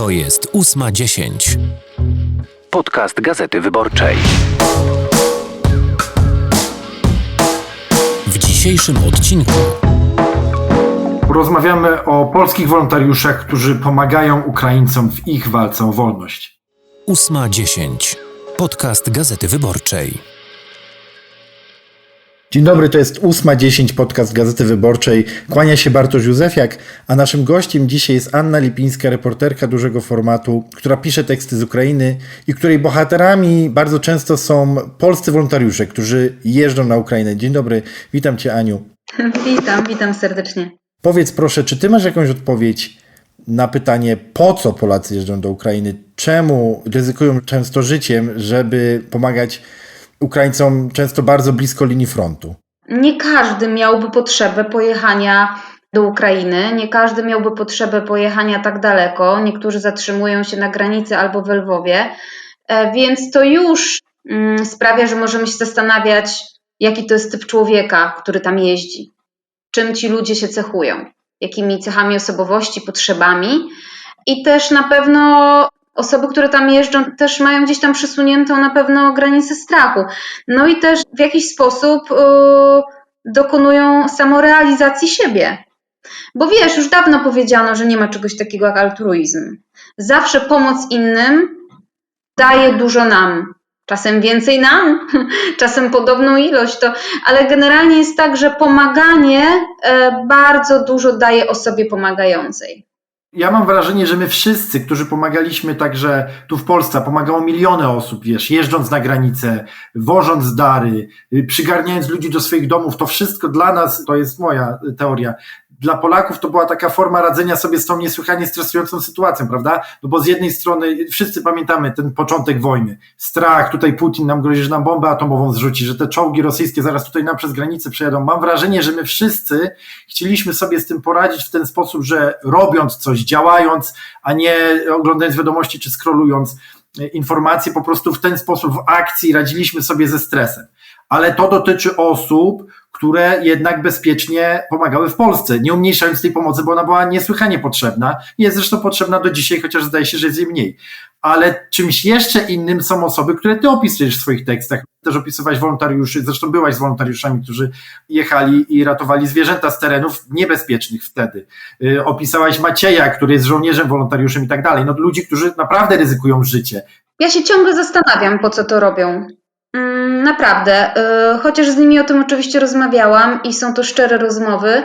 To jest ósma dziesięć. Podcast Gazety Wyborczej. W dzisiejszym odcinku Porozmawiamy o polskich wolontariuszach, którzy pomagają Ukraińcom w ich walce o wolność. ósma dziesięć. Podcast Gazety Wyborczej. Dzień dobry, to jest 8.10 podcast Gazety Wyborczej. Kłania się Bartosz Józefiak, a naszym gościem dzisiaj jest Anna Lipińska, reporterka dużego formatu, która pisze teksty z Ukrainy i której bohaterami bardzo często są polscy wolontariusze, którzy jeżdżą na Ukrainę. Dzień dobry, witam Cię Aniu. Witam, witam serdecznie. Powiedz proszę, czy Ty masz jakąś odpowiedź na pytanie, po co Polacy jeżdżą do Ukrainy? Czemu ryzykują często życiem, żeby pomagać Ukraińcom często bardzo blisko linii frontu? Nie każdy miałby potrzebę pojechania do Ukrainy, nie każdy miałby potrzebę pojechania tak daleko. Niektórzy zatrzymują się na granicy albo w Lwowie, E, więc to już mm, sprawia, że możemy się zastanawiać, jaki to jest typ człowieka, który tam jeździ, czym ci ludzie się cechują, jakimi cechami osobowości, potrzebami. I też na pewno osoby, które tam jeżdżą, też mają gdzieś tam przesuniętą na pewno granicę strachu. No i też w jakiś sposób yy, dokonują samorealizacji siebie. Bo wiesz, już dawno powiedziano, że nie ma czegoś takiego jak altruizm. Zawsze pomoc innym daje dużo nam. Czasem więcej nam, czasem podobną ilość, to, ale generalnie jest tak, że pomaganie e, bardzo dużo daje osobie pomagającej. Ja mam wrażenie, że my wszyscy, którzy pomagaliśmy także tu w Polsce, pomagało miliony osób, wiesz, jeżdżąc na granicę, wożąc dary, y, przygarniając ludzi do swoich domów, to wszystko dla nas, to jest moja teoria, dla Polaków to była taka forma radzenia sobie z tą niesłychanie stresującą sytuacją, prawda? No bo z jednej strony wszyscy pamiętamy ten początek wojny. Strach, tutaj Putin nam grozi, że nam bombę atomową zrzuci, że te czołgi rosyjskie zaraz tutaj nam przez granicę przejadą. Mam wrażenie, że my wszyscy chcieliśmy sobie z tym poradzić w ten sposób, że robiąc coś, działając, a nie oglądając wiadomości czy scrollując informacje, po prostu w ten sposób w akcji radziliśmy sobie ze stresem. Ale to dotyczy osób, które jednak bezpiecznie pomagały w Polsce, nie umniejszając tej pomocy, bo ona była niesłychanie potrzebna. Jest zresztą potrzebna do dzisiaj, chociaż zdaje się, że jest jej mniej. Ale czymś jeszcze innym są osoby, które ty opisujesz w swoich tekstach. Też opisywałeś wolontariuszy, zresztą byłaś z wolontariuszami, którzy jechali i ratowali zwierzęta z terenów niebezpiecznych wtedy. Yy, opisałaś Macieja, który jest żołnierzem, wolontariuszem i tak dalej. No ludzi, którzy naprawdę ryzykują życie. Ja się ciągle zastanawiam, po co to robią. Naprawdę, y, chociaż z nimi o tym oczywiście rozmawiałam i są to szczere rozmowy,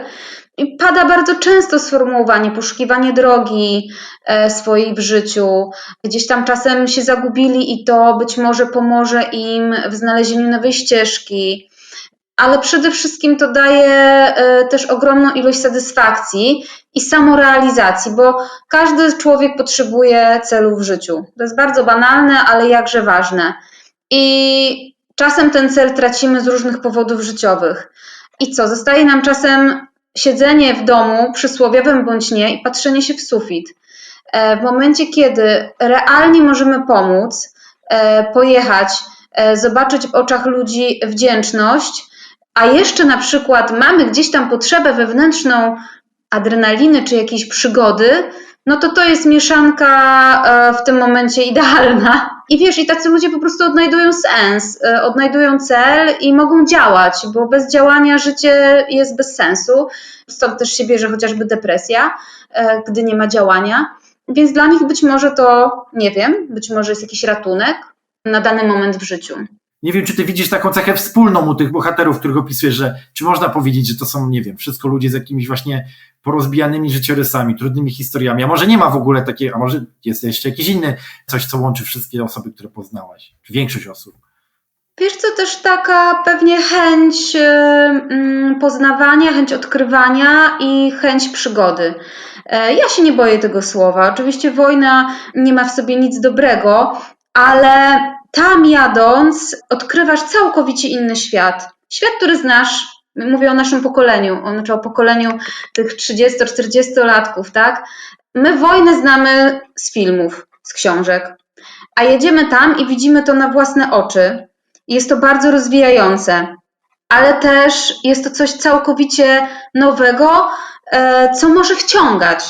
pada bardzo często sformułowanie poszukiwanie drogi e, swojej w życiu. Gdzieś tam czasem się zagubili i to być może pomoże im w znalezieniu nowej ścieżki. Ale przede wszystkim to daje e, też ogromną ilość satysfakcji i samorealizacji, bo każdy człowiek potrzebuje celu w życiu. To jest bardzo banalne, ale jakże ważne. I czasem ten cel tracimy z różnych powodów życiowych. I co? Zostaje nam czasem siedzenie w domu, przysłowiowym bądź nie, i patrzenie się w sufit. E, W momencie, kiedy realnie możemy pomóc, e, pojechać, e, zobaczyć w oczach ludzi wdzięczność, a jeszcze na przykład mamy gdzieś tam potrzebę wewnętrzną adrenaliny czy jakiejś przygody, no to to jest mieszanka e, w tym momencie idealna. I wiesz, i tacy ludzie po prostu odnajdują sens, e, odnajdują cel i mogą działać, bo bez działania życie jest bez sensu. Stąd też się bierze chociażby depresja, e, gdy nie ma działania. Więc dla nich być może to, nie wiem, być może jest jakiś ratunek na dany moment w życiu. Nie wiem, czy ty widzisz taką cechę wspólną u tych bohaterów, których opisujesz, że czy można powiedzieć, że to są, nie wiem, wszystko ludzie z jakimiś właśnie porozbijanymi życiorysami, trudnymi historiami, a może nie ma w ogóle takiej, a może jest jeszcze jakiś inny coś, co łączy wszystkie osoby, które poznałaś, czy większość osób. Wiesz co, też taka pewnie chęć y, mm, poznawania, chęć odkrywania i chęć przygody. E, Ja się nie boję tego słowa. Oczywiście wojna nie ma w sobie nic dobrego, ale tam jadąc odkrywasz całkowicie inny świat. Świat, który znasz, mówię o naszym pokoleniu, o- znaczy o pokoleniu tych 30-40-latków, tak? My wojnę znamy z filmów, z książek, a jedziemy tam i widzimy to na własne oczy. Jest to bardzo rozwijające, ale też jest to coś całkowicie nowego, e, co może wciągać.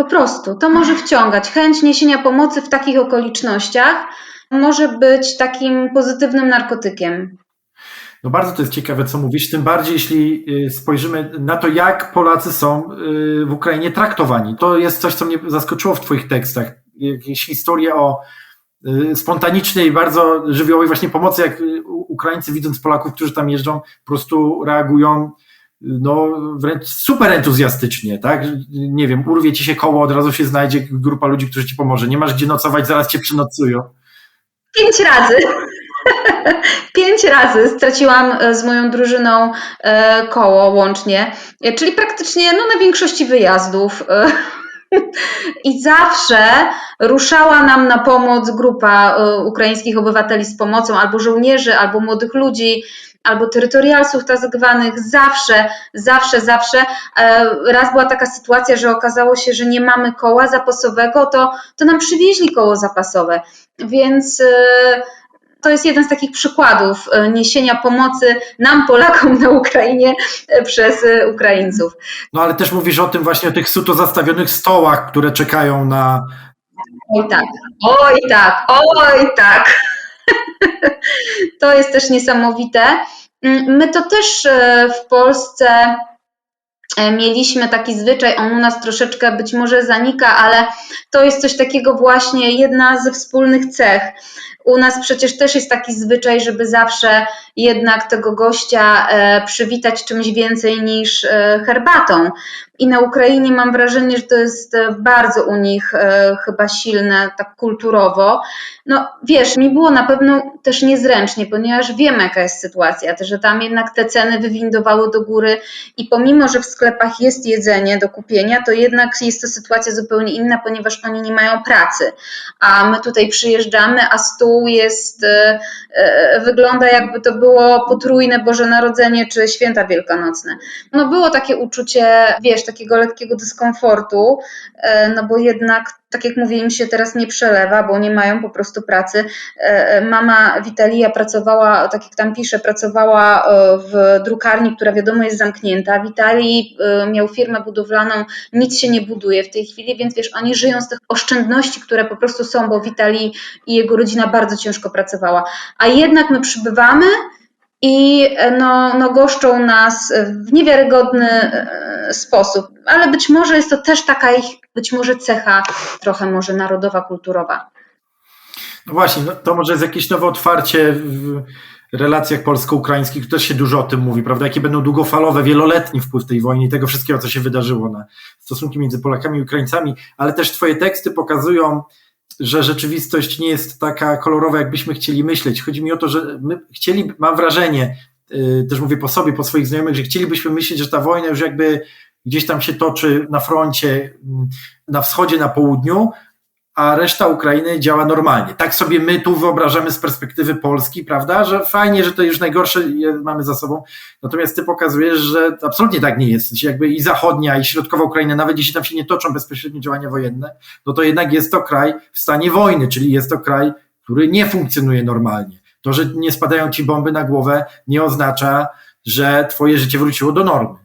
Po prostu to może wciągać. Chęć niesienia pomocy w takich okolicznościach może być takim pozytywnym narkotykiem. No bardzo to jest ciekawe, co mówisz, tym bardziej jeśli y, spojrzymy na to, jak Polacy są y, w Ukrainie traktowani. To jest coś, co mnie zaskoczyło w Twoich tekstach. Jakieś historie o y, spontanicznej, bardzo żywiołowej właśnie pomocy, jak Ukraińcy widząc Polaków, którzy tam jeżdżą, po prostu reagują no wręcz super entuzjastycznie, tak? Nie wiem, urwie ci się koło, od razu się znajdzie grupa ludzi, którzy ci pomoże. Nie masz gdzie nocować, zaraz cię przynocują. Pięć razy. Pięć razy straciłam e, z moją drużyną e, koło łącznie, e, czyli praktycznie no, na większości wyjazdów. I zawsze ruszała nam na pomoc grupa ukraińskich obywateli z pomocą, albo żołnierzy, albo młodych ludzi, albo terytorialsów zwanych. Zawsze, zawsze, zawsze. Raz była taka sytuacja, że okazało się, że nie mamy koła zapasowego, to, to nam przywieźli koło zapasowe. Więc to jest jeden z takich przykładów e, niesienia pomocy nam, Polakom na Ukrainie e, przez e, Ukraińców. No ale też mówisz o tym właśnie, o tych suto zastawionych stołach, które czekają na... Oj tak, oj tak, oj tak. To jest też niesamowite. Mm, my to też w Polsce mieliśmy taki zwyczaj, on u nas troszeczkę być może zanika, ale to jest coś takiego właśnie, jedna ze wspólnych cech. U nas przecież też jest taki zwyczaj, żeby zawsze jednak tego gościa e, przywitać czymś więcej niż e, herbatą. I na Ukrainie mam wrażenie, że to jest e, bardzo u nich chyba silne, tak kulturowo. No wiesz, mi było na pewno też niezręcznie, ponieważ wiem, jaka jest sytuacja, że tam jednak te ceny wywindowały do góry i pomimo, że w sklepach jest jedzenie do kupienia, to jednak jest to sytuacja zupełnie inna, ponieważ oni nie mają pracy. A my tutaj przyjeżdżamy, a stół jest, wygląda jakby to było potrójne Boże Narodzenie czy święta wielkanocne. No było takie uczucie, wiesz, takiego lekkiego dyskomfortu, e, no bo jednak tak jak mówię, im się teraz nie przelewa, bo nie mają po prostu pracy. E, e, mama Witalia pracowała, tak jak tam pisze, pracowała w drukarni, która wiadomo jest zamknięta. Witalii miał firmę budowlaną, nic się nie buduje w tej chwili, więc wiesz, oni żyją z tych oszczędności, które po prostu są, bo Witalii i jego rodzina bardzo ciężko pracowała. A jednak my przybywamy, i no, no goszczą nas w niewiarygodny e, sposób. Ale być może jest to też taka ich, być może cecha trochę może narodowa, kulturowa. No właśnie, no to może jest jakieś nowe otwarcie w relacjach polsko-ukraińskich, też się dużo o tym mówi, prawda? Jakie będą długofalowe, wieloletni wpływ tej wojny i tego wszystkiego, co się wydarzyło na stosunki między Polakami i Ukraińcami, ale też twoje teksty pokazują że rzeczywistość nie jest taka kolorowa, jakbyśmy chcieli myśleć. Chodzi mi o to, że my chcieli, mam wrażenie, też mówię po sobie, po swoich znajomych, że chcielibyśmy myśleć, że ta wojna już jakby gdzieś tam się toczy na froncie, mm, na wschodzie, na południu, a reszta Ukrainy działa normalnie. Tak sobie my tu wyobrażamy z perspektywy Polski, prawda, że fajnie, że to już najgorsze mamy za sobą, natomiast ty pokazujesz, że absolutnie tak nie jest. Jakby i zachodnia, i środkowa Ukraina, nawet jeśli tam się nie toczą bezpośrednie działania wojenne, no to jednak jest to kraj w stanie wojny, czyli jest to kraj, który nie funkcjonuje normalnie. To, że nie spadają ci bomby na głowę, nie oznacza, że twoje życie wróciło do normy.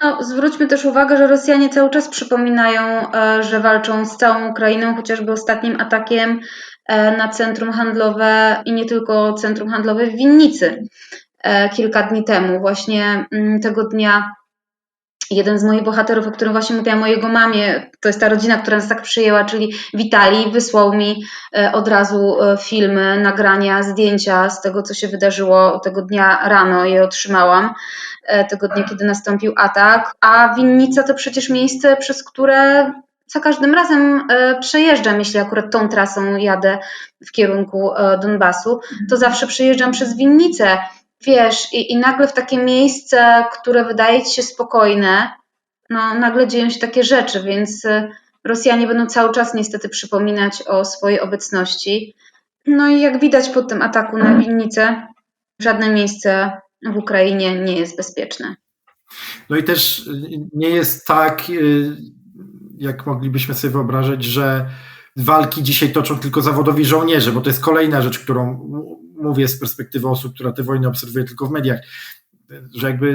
No, zwróćmy też uwagę, że Rosjanie cały czas przypominają, e, że walczą z całą Ukrainą, chociażby ostatnim atakiem e, na centrum handlowe i nie tylko centrum handlowe w Winnicy e, kilka dni temu. Właśnie mm, tego dnia jeden z moich bohaterów, o którym właśnie mówiłam, mojego mamie, to jest ta rodzina, która nas tak przyjęła, czyli Witali, wysłał mi od razu filmy, nagrania, zdjęcia z tego, co się wydarzyło tego dnia rano je otrzymałam. E, tego dnia, kiedy nastąpił atak, a winnica to przecież miejsce, przez które za każdym razem e, przejeżdżam, jeśli akurat tą trasą jadę w kierunku e, Donbasu, to zawsze przejeżdżam przez winnicę. Wiesz, i, i nagle w takie miejsce, które wydaje ci się spokojne, no nagle dzieją się takie rzeczy, więc Rosjanie będą cały czas niestety przypominać o swojej obecności. No i jak widać po tym ataku na winnicę, żadne miejsce w Ukrainie nie jest bezpieczne. No i też nie jest tak, y, jak moglibyśmy sobie wyobrażać, że walki dzisiaj toczą tylko zawodowi żołnierze, bo to jest kolejna rzecz, którą mówię z perspektywy osób, która te wojny obserwuje tylko w mediach. że jakby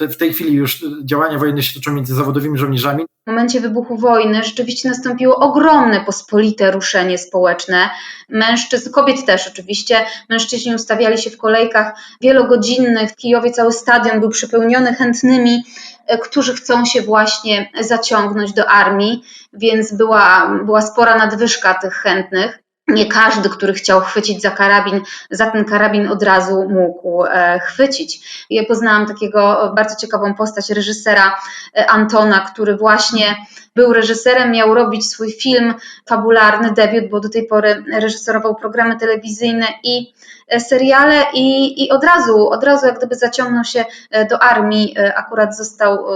y, w tej chwili już działania wojenne się toczą między zawodowymi żołnierzami. W momencie wybuchu wojny rzeczywiście nastąpiło ogromne, pospolite ruszenie społeczne. Mężczyzn, kobiet też oczywiście, mężczyźni ustawiali się w kolejkach wielogodzinnych. W Kijowie cały stadion był przepełniony chętnymi, e, którzy chcą się właśnie zaciągnąć do armii, więc była, była spora nadwyżka tych chętnych nie każdy, który chciał chwycić za karabin, za ten karabin od razu mógł e, chwycić. Ja poznałam takiego bardzo ciekawą postać reżysera e, Antona, który właśnie był reżyserem, miał robić swój film fabularny, debiut, bo do tej pory reżyserował programy telewizyjne i e, seriale i, i od razu, od razu jak gdyby zaciągnął się do armii, akurat został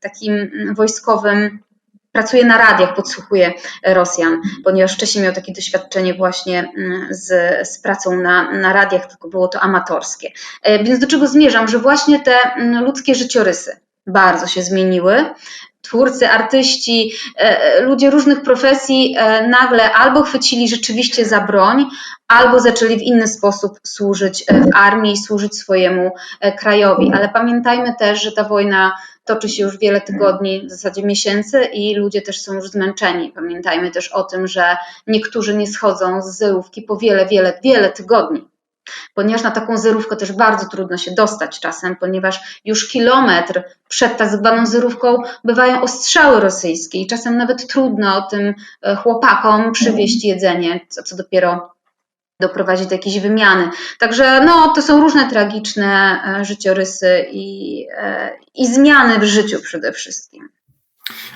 takim wojskowym pracuje na radiach, podsłuchuje Rosjan, ponieważ wcześniej miał takie doświadczenie właśnie mm, z, z pracą na, na radiach, tylko było to amatorskie. E, więc do czego zmierzam, że właśnie te mm, ludzkie życiorysy bardzo się zmieniły. Twórcy, artyści, e, e, ludzie różnych profesji nagle albo chwycili rzeczywiście za broń, albo zaczęli w inny sposób służyć w armii, służyć swojemu krajowi. Ale pamiętajmy też, że ta wojna toczy się już wiele tygodni, w zasadzie miesięcy i ludzie też są już zmęczeni. Pamiętajmy też o tym, że niektórzy nie schodzą z zerówki po wiele, wiele, wiele tygodni. Ponieważ na taką zerówkę też bardzo trudno się dostać czasem, ponieważ już kilometr przed tak zwaną zerówką bywają ostrzały rosyjskie i czasem nawet trudno tym e, chłopakom przywieźć jedzenie, co, co dopiero doprowadzić do jakiejś wymiany. Także no, to są różne tragiczne e, życiorysy i, e, i zmiany w życiu przede wszystkim.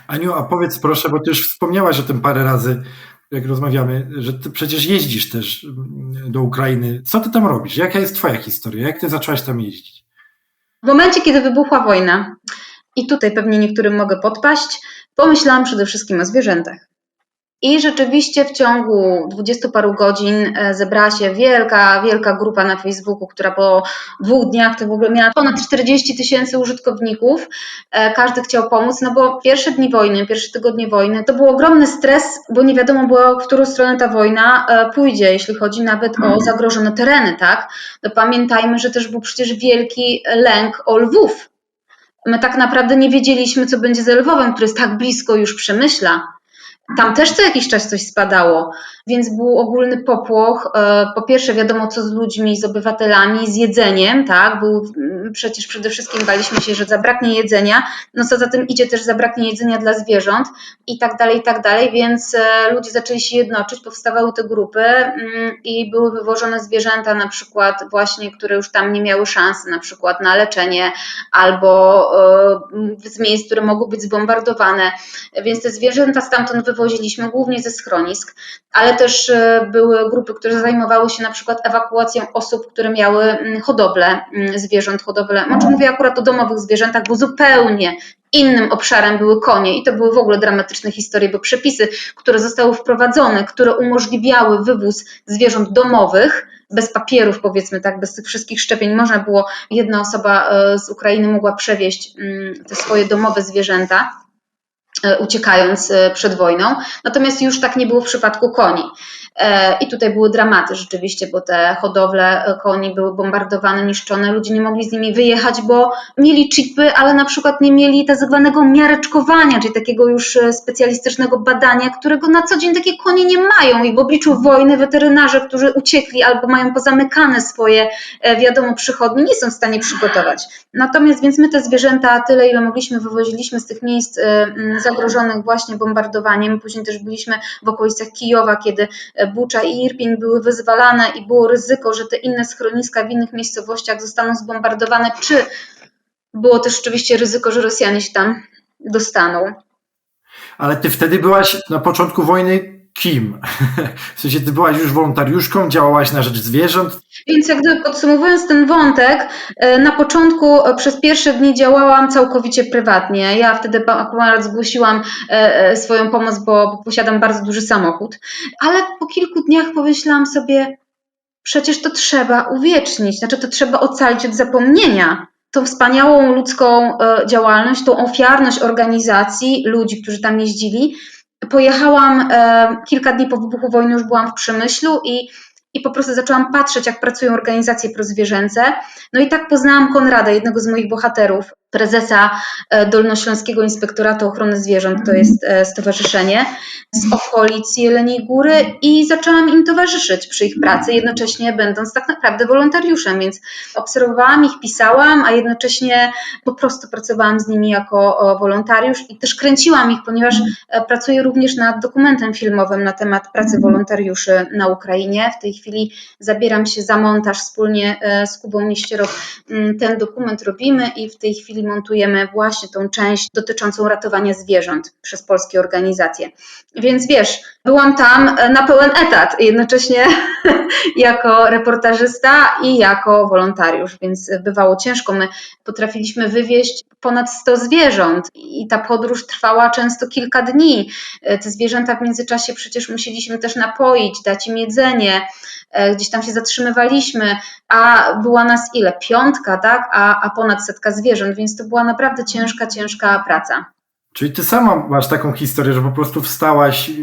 Aniu, a powiedz proszę, bo ty już wspomniałaś o tym parę razy, jak rozmawiamy, że ty przecież jeździsz też mm, do Ukrainy. Co ty tam robisz? Jaka jest twoja historia? Jak ty zaczęłaś tam jeździć? W momencie, kiedy wybuchła wojna, i tutaj pewnie niektórym mogę podpaść, pomyślałam przede wszystkim o zwierzętach. I rzeczywiście w ciągu dwudziestu paru godzin e, zebrała się wielka, wielka grupa na Facebooku, która po dwóch dniach to w ogóle miała ponad 40 tysięcy użytkowników. E, każdy chciał pomóc, no bo pierwsze dni wojny, pierwsze tygodnie wojny to był ogromny stres, bo nie wiadomo było, w którą stronę ta wojna e, pójdzie, jeśli chodzi nawet o zagrożone tereny, tak? No pamiętajmy, że też był przecież wielki lęk o Lwów. My tak naprawdę nie wiedzieliśmy, co będzie z Lwowem, który jest tak blisko już Przemyśla tam też co jakiś czas coś spadało, więc był ogólny popłoch. E, po pierwsze, wiadomo, co z ludźmi, z obywatelami, z jedzeniem, tak? Był, mm, przecież przede wszystkim baliśmy się, że zabraknie jedzenia, no co za tym idzie, też zabraknie jedzenia dla zwierząt i tak dalej, i tak dalej, więc e, ludzie zaczęli się jednoczyć, powstawały te grupy mm, i były wywożone zwierzęta, na przykład właśnie, które już tam nie miały szansy, na przykład na leczenie albo e, z miejsc, które mogły być zbombardowane, więc te zwierzęta stamtąd wywoziliśmy głównie ze schronisk, ale też e, były grupy, które zajmowały się na przykład ewakuacją osób, które miały mm, hodowlę mm, zwierząt, hodowlę, znaczy mówię akurat o domowych zwierzętach, bo zupełnie innym obszarem były konie i to były w ogóle dramatyczne historie, bo przepisy, które zostały wprowadzone, które umożliwiały wywóz zwierząt domowych, bez papierów, powiedzmy tak, bez tych wszystkich szczepień, można było, jedna osoba e, z Ukrainy mogła przewieźć mm, te swoje domowe zwierzęta uciekając e, przed wojną. Natomiast już tak nie było w przypadku koni. E, I tutaj były dramaty rzeczywiście, bo te hodowle koni były bombardowane, niszczone, ludzie nie mogli z nimi wyjechać, bo mieli chipy, ale na przykład nie mieli tak zwanego miareczkowania, czyli takiego już specjalistycznego badania, którego na co dzień takie konie nie mają i w obliczu wojny weterynarze, którzy uciekli albo mają pozamykane swoje, wiadomo, przychodnie, nie są w stanie przygotować. Natomiast więc my te zwierzęta, tyle ile mogliśmy, wywoziliśmy z tych miejsc zagrożonych właśnie bombardowaniem. Później też byliśmy w okolicach Kijowa, kiedy e, Bucza i Irpień były wyzwalane i było ryzyko, że te inne schroniska w innych miejscowościach zostaną zbombardowane, czy było też oczywiście ryzyko, że Rosjanie się tam dostaną. Ale ty wtedy byłaś na początku wojny kim? W sensie ty byłaś już wolontariuszką, działałaś na rzecz zwierząt? Więc jak gdyby podsumowując ten wątek, e, na początku e, przez pierwsze dni działałam całkowicie prywatnie. Ja wtedy akurat zgłosiłam e, swoją pomoc, bo posiadam bardzo duży samochód, ale po kilku dniach pomyślałam sobie, przecież to trzeba uwiecznić, znaczy to trzeba ocalić od zapomnienia tą wspaniałą ludzką działalność, tą ofiarność organizacji, ludzi, którzy tam jeździli, pojechałam e, kilka dni po wybuchu wojny, już byłam w Przemyślu i, i po prostu zaczęłam patrzeć, jak pracują organizacje prozwierzęce. No i tak poznałam Konrada, jednego z moich bohaterów, prezesa e, Dolnośląskiego Inspektoratu Ochrony Zwierząt, to jest e, stowarzyszenie z okolic Jeleniej Góry i zaczęłam im towarzyszyć przy ich pracy, jednocześnie będąc tak naprawdę wolontariuszem, więc obserwowałam ich, pisałam, a jednocześnie po prostu pracowałam z nimi jako wolontariusz i też kręciłam ich, ponieważ e, pracuję również nad dokumentem filmowym na temat pracy wolontariuszy na Ukrainie. W tej chwili zabieram się za montaż wspólnie z Kubą Mieścierow. Mm, Ten dokument robimy i w tej chwili montujemy właśnie tą część dotyczącą ratowania zwierząt przez polskie organizacje. Więc wiesz, byłam tam e, na pełen etat, jednocześnie jako reportażysta i jako wolontariusz, więc bywało ciężko. My potrafiliśmy wywieźć ponad 100 zwierząt i ta podróż trwała często kilka dni. E, Te zwierzęta w międzyczasie przecież musieliśmy też napoić, dać im jedzenie, e, gdzieś tam się zatrzymywaliśmy, a była nas ile? Piątka, tak? A, a ponad setka zwierząt, więc to była naprawdę ciężka, ciężka praca. Czyli ty sama masz taką historię, że po prostu wstałaś y,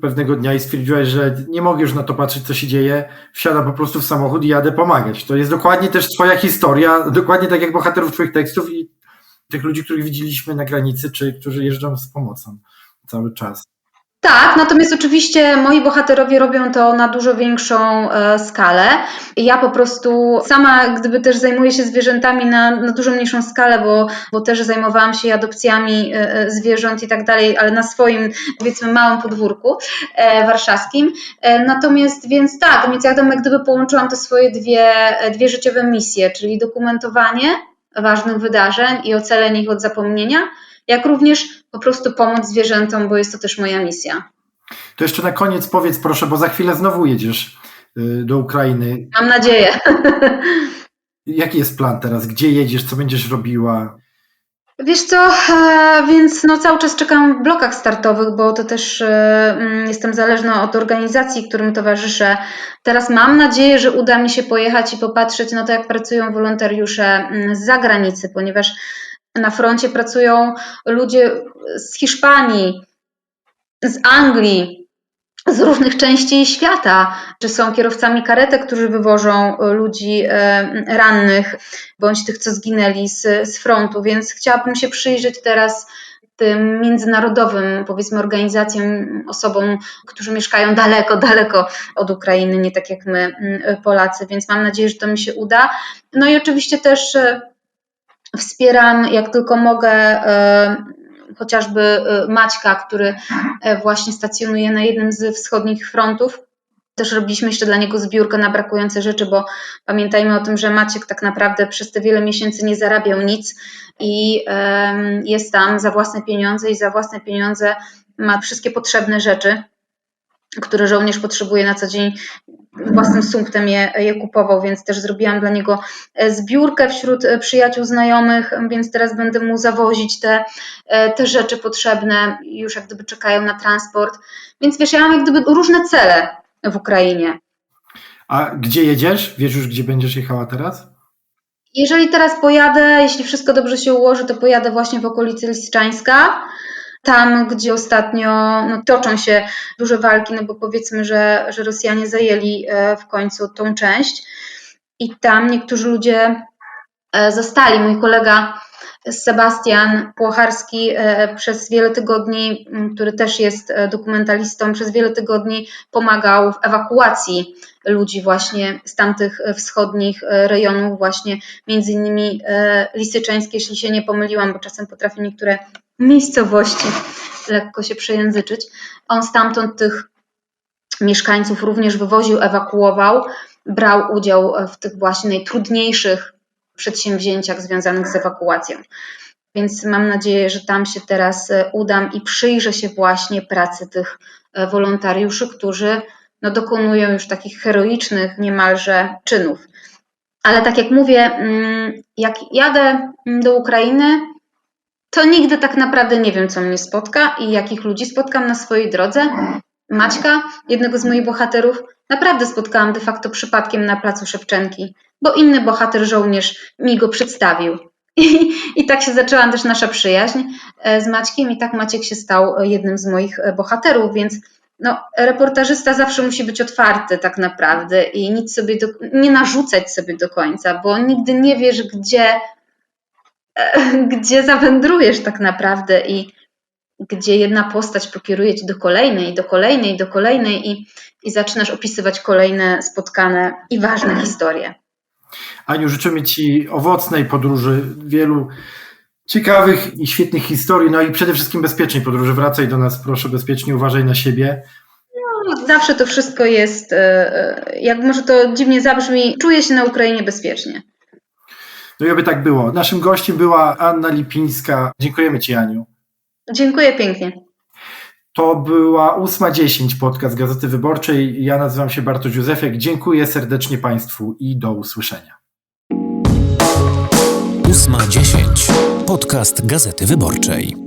pewnego dnia i stwierdziłaś, że nie mogę już na to patrzeć, co się dzieje, wsiadam po prostu w samochód i jadę pomagać. To jest dokładnie też twoja historia, dokładnie tak jak bohaterów twoich tekstów i tych ludzi, których widzieliśmy na granicy, czy którzy jeżdżą z pomocą cały czas. Tak, natomiast oczywiście moi bohaterowie robią to na dużo większą e, skalę. Ja po prostu sama, gdyby też zajmuję się zwierzętami na, na dużo mniejszą skalę, bo, bo też zajmowałam się adopcjami e, e, zwierząt i tak dalej, ale na swoim, powiedzmy, małym podwórku e, warszawskim. E, natomiast więc tak, więc ja tam jak gdyby połączyłam te swoje dwie, e, dwie życiowe misje, czyli dokumentowanie ważnych wydarzeń i ocalenie ich od zapomnienia, jak również po prostu pomóc zwierzętom, bo jest to też moja misja. To jeszcze na koniec powiedz proszę, bo za chwilę znowu jedziesz y, do Ukrainy. Mam nadzieję. Jaki jest plan teraz? Gdzie jedziesz? Co będziesz robiła? Wiesz co, e, więc no cały czas czekam w blokach startowych, bo to też e, mm, jestem zależna od organizacji, którym towarzyszę. Teraz mam nadzieję, że uda mi się pojechać i popatrzeć na to, jak pracują wolontariusze mm, z zagranicy, ponieważ na froncie pracują ludzie z Hiszpanii, z Anglii, z różnych części świata, czy są kierowcami karetek, którzy wywożą ludzi rannych, bądź tych, co zginęli z, z frontu, więc chciałabym się przyjrzeć teraz tym międzynarodowym, powiedzmy, organizacjom, osobom, którzy mieszkają daleko, daleko od Ukrainy, nie tak jak my, Polacy, więc mam nadzieję, że to mi się uda. No i oczywiście też e, wspieram, jak tylko mogę, e, chociażby e, Maćka, który e, właśnie stacjonuje na jednym z wschodnich frontów. Też robiliśmy jeszcze dla niego zbiórkę na brakujące rzeczy, bo pamiętajmy o tym, że Maciek tak naprawdę przez te wiele miesięcy nie zarabiał nic i jest tam za własne pieniądze i za własne pieniądze ma wszystkie potrzebne rzeczy, które żołnierz potrzebuje na co dzień. Własnym sumptem je, je kupował, więc też zrobiłam dla niego e, zbiórkę wśród e, przyjaciół, znajomych, więc teraz będę mu zawozić te, e, te rzeczy potrzebne, już jak gdyby czekają na transport. Więc wiesz, ja mam jak gdyby różne cele w Ukrainie. A gdzie jedziesz? Wiesz już, gdzie będziesz jechała teraz? Jeżeli teraz pojadę, jeśli wszystko dobrze się ułoży, to pojadę właśnie w okolicy Lisczańska, tam gdzie ostatnio no, toczą się duże walki, no bo powiedzmy, że, że Rosjanie zajęli e, w końcu tą część i tam niektórzy ludzie e, zostali. Mój kolega Sebastian Płocharski e, przez wiele tygodni, który też jest e, dokumentalistą, przez wiele tygodni pomagał w ewakuacji ludzi właśnie z tamtych e, wschodnich rejonów, właśnie między innymi e, Lisyczańskie, jeśli się nie pomyliłam, bo czasem potrafię niektóre miejscowości lekko się przejęzyczyć. On stamtąd tych mieszkańców również wywoził, ewakuował, brał udział w tych właśnie najtrudniejszych przedsięwzięciach związanych z ewakuacją. Więc mam nadzieję, że tam się teraz e, udam i przyjrzę się właśnie pracy tych e, wolontariuszy, którzy no, dokonują już takich heroicznych niemalże czynów. Ale tak jak mówię, mm, jak jadę do Ukrainy, to nigdy tak naprawdę nie wiem, co mnie spotka i jakich ludzi spotkam na swojej drodze. Maćka, jednego z moich bohaterów, naprawdę spotkałam de facto przypadkiem na placu Szewczenki, bo inny bohater żołnierz mi go przedstawił. I, I tak się zaczęła też nasza przyjaźń e, z Maćkiem, i tak Maciek się stał jednym z moich e, bohaterów, więc no, reportażysta zawsze musi być otwarty tak naprawdę i nic sobie do, nie narzucać sobie do końca, bo nigdy nie wiesz, gdzie, e, gdzie zawędrujesz tak naprawdę i gdzie jedna postać pokieruje cię do kolejnej, do kolejnej, do kolejnej i, i zaczynasz opisywać kolejne spotkane i ważne historie. Aniu, życzymy Ci owocnej podróży, wielu ciekawych i świetnych historii, no i przede wszystkim bezpiecznej podróży. Wracaj do nas, proszę, bezpiecznie, uważaj na siebie. No, zawsze to wszystko jest, e, e, jak może to dziwnie zabrzmi, czuję się na Ukrainie bezpiecznie. No i oby tak było. Naszym gościem była Anna Lipińska. Dziękujemy Ci, Aniu. Dziękuję pięknie. To była 8.10 podcast Gazety Wyborczej. Ja nazywam się Bartosz Józefiak. Dziękuję serdecznie Państwu i do usłyszenia. 8.10. Podcast Gazety Wyborczej.